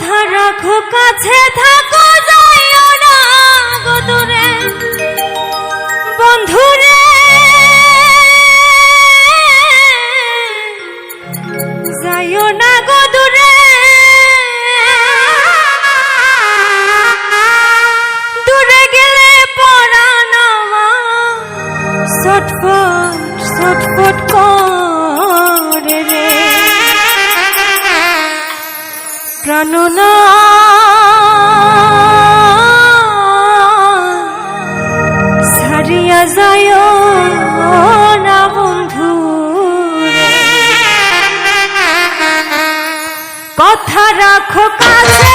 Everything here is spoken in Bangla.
কথা রাখো কাছে থাকো। প্রাণনা ছাড়িয়া যায় না বন্ধু। কথা রাখো কাছে।